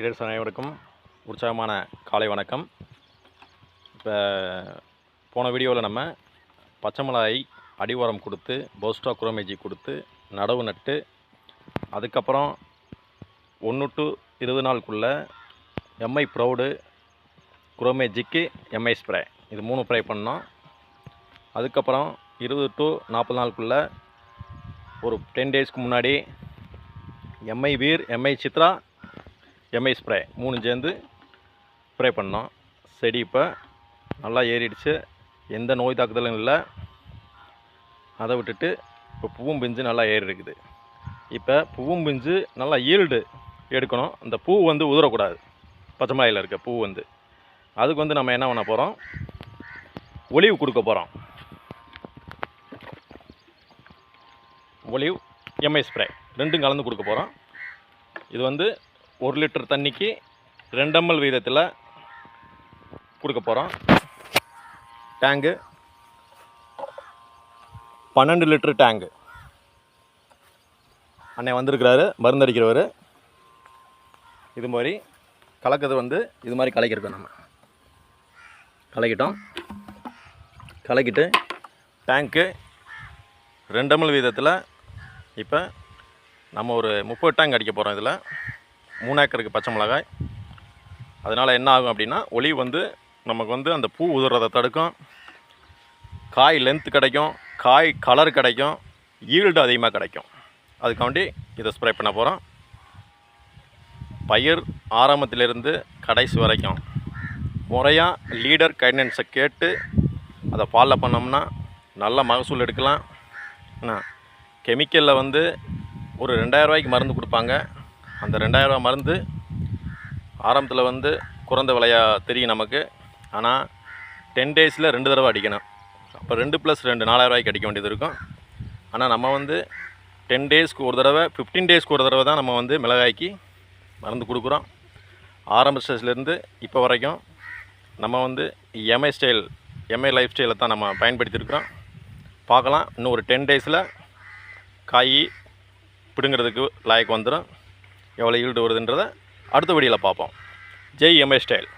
இடர்ஸ் அனைவருக்கும் உற்சாகமான காலை வணக்கம். இப்போ போன வீடியோவில் நம்ம பச்சை மிளகாய் அடிவாரம் கொடுத்து போஸ்டா குரோமேஜி கொடுத்து நடவு நட்டு அதுக்கப்புறம் ஒன்று டு இருபது நாளுக்குள்ளே எம்ஐ ப்ரௌடு குரோமேஜிக்கு எம்ஐ ஸ்ப்ரே. இது மூணு ஸ்ப்ரே பண்ணோம். அதுக்கப்புறம் இருபது டு நாற்பது நாளுக்குள்ளே ஒரு டென் டேஸ்க்கு முன்னாடி MI Veer MI Chitra MI spray மூணு சேர்ந்து ஸ்ப்ரே பண்ணோம். செடி இப்போ நல்லா ஏறிடுச்சு. எந்த நோய் தாக்குதலும் இல்லை. அதை விட்டுட்டு இப்போ பூவும் பிஞ்சு நல்லா ஏறி இருக்குது இப்போ பூவும் பிஞ்சு நல்லா ஈல்டு எடுக்கணும். அந்த பூ வந்து உதறக்கூடாது. பச்சை மலையில் இருக்க பூ வந்து. அதுக்கு வந்து நம்ம என்ன பண்ண போகிறோம் ஒளிவு கொடுக்க போகிறோம் ஒளிவ் எம்ஐ ஸ்ப்ரே ரெண்டும் கலந்து கொடுக்க போகிறோம் இது வந்து ஒரு லிட்டர் தண்ணிக்கு ரெண்டம்எல் வீதத்தில் கொடுக்க போகிறோம் டேங்கு பன்னெண்டு லிட்டர் டேங்கு அண்ணன் வந்திருக்கிறாரு மருந்தடிக்கிறவர். இது மாதிரி கலக்கிறது வந்து இது மாதிரி கலக்கியிருக்கோம் நம்ம. கலக்கிட்டோம். கலக்கிட்டு டேங்க்கு ரெண்டு வீதத்தில் இப்போ நம்ம ஒரு முப்பது டேங்க் அடிக்க போகிறோம் இதில். மூணு ஏக்கருக்கு பச்சை மிளகாய். அதனால் என்ன ஆகும் அப்படின்னா ஒளி வந்து நமக்கு வந்து அந்த பூ உதுறதை தடுக்கும். காய் லென்த் கிடைக்கும். காய் கலர் கிடைக்கும். ஈல்டு அதிகமாக கிடைக்கும். அதுக்காண்டி இதை ஸ்ப்ரே பண்ண போகிறோம் பயிர் ஆரம்பத்திலிருந்து கடைசி வரைக்கும். முறையாக லீடர் கைடன்ஸை கேட்டு அதை ஃபாலோ பண்ணோம்னா நல்ல மகசூல் எடுக்கலாம். என்ன? கெமிக்கலில் வந்து ஒரு ரெண்டாயிரம் ரூபாய்க்கு மருந்து கொடுப்பாங்க. அந்த ரெண்டாயிரரூவா மருந்து ஆரம்பத்தில் வந்து குறைந்த விலையாக தெரியும் நமக்கு. ஆனால் டென் டேஸில் ரெண்டு தடவை அடிக்கணும். அப்போ ரெண்டு ப்ளஸ் ரெண்டு நாலாயிரரூவாய்க்கு அடிக்க வேண்டியது இருக்கும். ஆனால் நம்ம வந்து டென் டேஸ்க்கு ஒரு தடவை ஃபிஃப்டீன் டேஸ்க்கு ஒரு தடவை தான் நம்ம வந்து மிளகாய்க்கு மருந்து கொடுக்குறோம். ஆரம்ப ஸ்டேஜ்லேருந்து இப்போ வரைக்கும் நம்ம வந்து எம்ஐ ஸ்டைல் எம்ஐ லைஃப் ஸ்டைலை தான் நம்ம பயன்படுத்தியிருக்கிறோம். பார்க்கலாம். இன்னும் ஒரு டென் டேஸில் காய் பிடுங்கிறதுக்கு லாய்க்கு வந்துடும் எவ்வளோ ஈல்டு வருதுன்றதை அடுத்த வீடியோவில் பார்ப்போம். Jai MA style